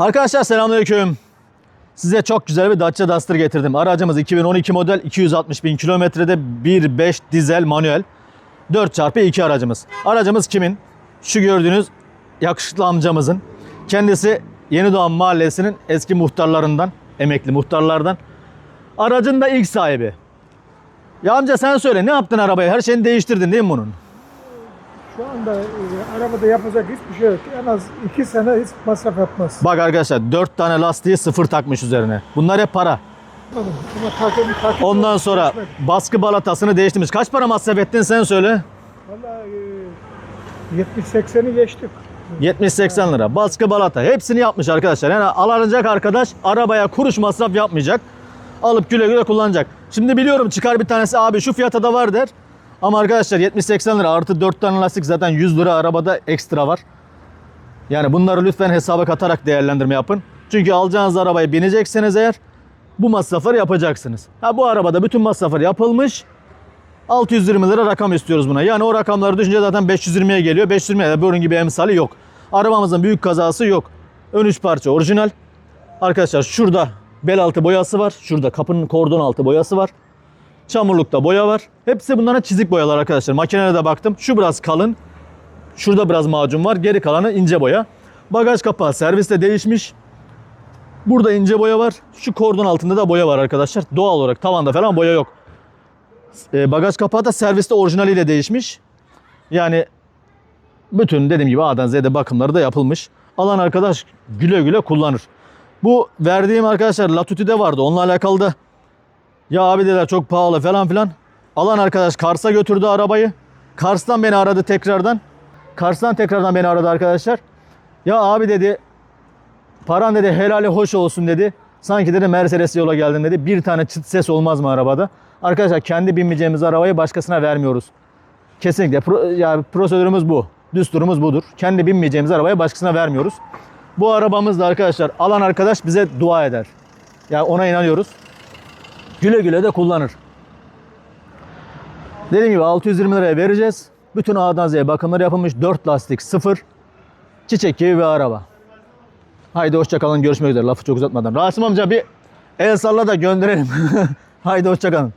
Arkadaşlar selamünaleyküm. Size çok güzel bir Dacia Duster getirdim. Aracımız 2012 model 260 bin kilometrede 1.5 dizel manuel 4x2 aracımız. Aracımız kimin? Şu gördüğünüz yakışıklı amcamızın. Kendisi Yeni Doğan Mahallesi'nin eski muhtarlarından, emekli muhtarlardan. Aracın da ilk sahibi. Ya amca sen söyle ne yaptın arabaya? Her şeyini değiştirdin değil mi bunun? Şu anda e, arabada yapacak hiçbir şey yok. En az iki sene hiç masraf yapmaz. Bak arkadaşlar 4 tane lastiği sıfır takmış üzerine. Bunlar hep para. Ama takım, takım Ondan sonra baskı balatasını değiştirmiş. Kaç para masraf ettin sen söyle. Valla e, 70-80'i geçtik. 70-80 lira. Baskı balata. Hepsini yapmış arkadaşlar. Yani alınacak arkadaş arabaya kuruş masraf yapmayacak. Alıp güle güle kullanacak. Şimdi biliyorum çıkar bir tanesi abi şu fiyata da var der. Ama arkadaşlar 70-80 lira artı 4 tane lastik zaten 100 lira arabada ekstra var. Yani bunları lütfen hesaba katarak değerlendirme yapın. Çünkü alacağınız arabaya binecekseniz eğer bu masrafları yapacaksınız. Ha bu arabada bütün masraflar yapılmış. 620 lira rakam istiyoruz buna. Yani o rakamları düşünce zaten 520'ye geliyor. 520'ye de bunun gibi emsali yok. Arabamızın büyük kazası yok. Ön üç parça orijinal. Arkadaşlar şurada bel altı boyası var. Şurada kapının kordon altı boyası var. Çamurlukta boya var. Hepsi bunların çizik boyalar arkadaşlar. Makinede de baktım. Şu biraz kalın. Şurada biraz macun var. Geri kalanı ince boya. Bagaj kapağı serviste değişmiş. Burada ince boya var. Şu kordon altında da boya var arkadaşlar. Doğal olarak tavanda falan boya yok. E, bagaj kapağı da serviste orijinaliyle değişmiş. Yani bütün dediğim gibi A'dan Z'de bakımları da yapılmış. Alan arkadaş güle güle kullanır. Bu verdiğim arkadaşlar Latitude vardı. Onunla alakalı da ya abi dediler çok pahalı falan filan. Alan arkadaş Kars'a götürdü arabayı. Kars'tan beni aradı tekrardan. Kars'tan tekrardan beni aradı arkadaşlar. Ya abi dedi paran dedi helali hoş olsun dedi. Sanki dedi Mercedes yola geldin dedi. Bir tane çıt ses olmaz mı arabada? Arkadaşlar kendi binmeyeceğimiz arabayı başkasına vermiyoruz. Kesinlikle. Pro, yani prosedürümüz bu. Düsturumuz budur. Kendi binmeyeceğimiz arabayı başkasına vermiyoruz. Bu arabamız da arkadaşlar alan arkadaş bize dua eder. Yani ona inanıyoruz. Güle güle de kullanır. Dediğim gibi 620 liraya vereceğiz. Bütün A'dan Z'ye bakımları yapılmış. 4 lastik, 0. Çiçek gibi bir araba. Haydi hoşçakalın. Görüşmek üzere. Lafı çok uzatmadan. Rasim amca bir el salla da gönderelim. Haydi hoşçakalın.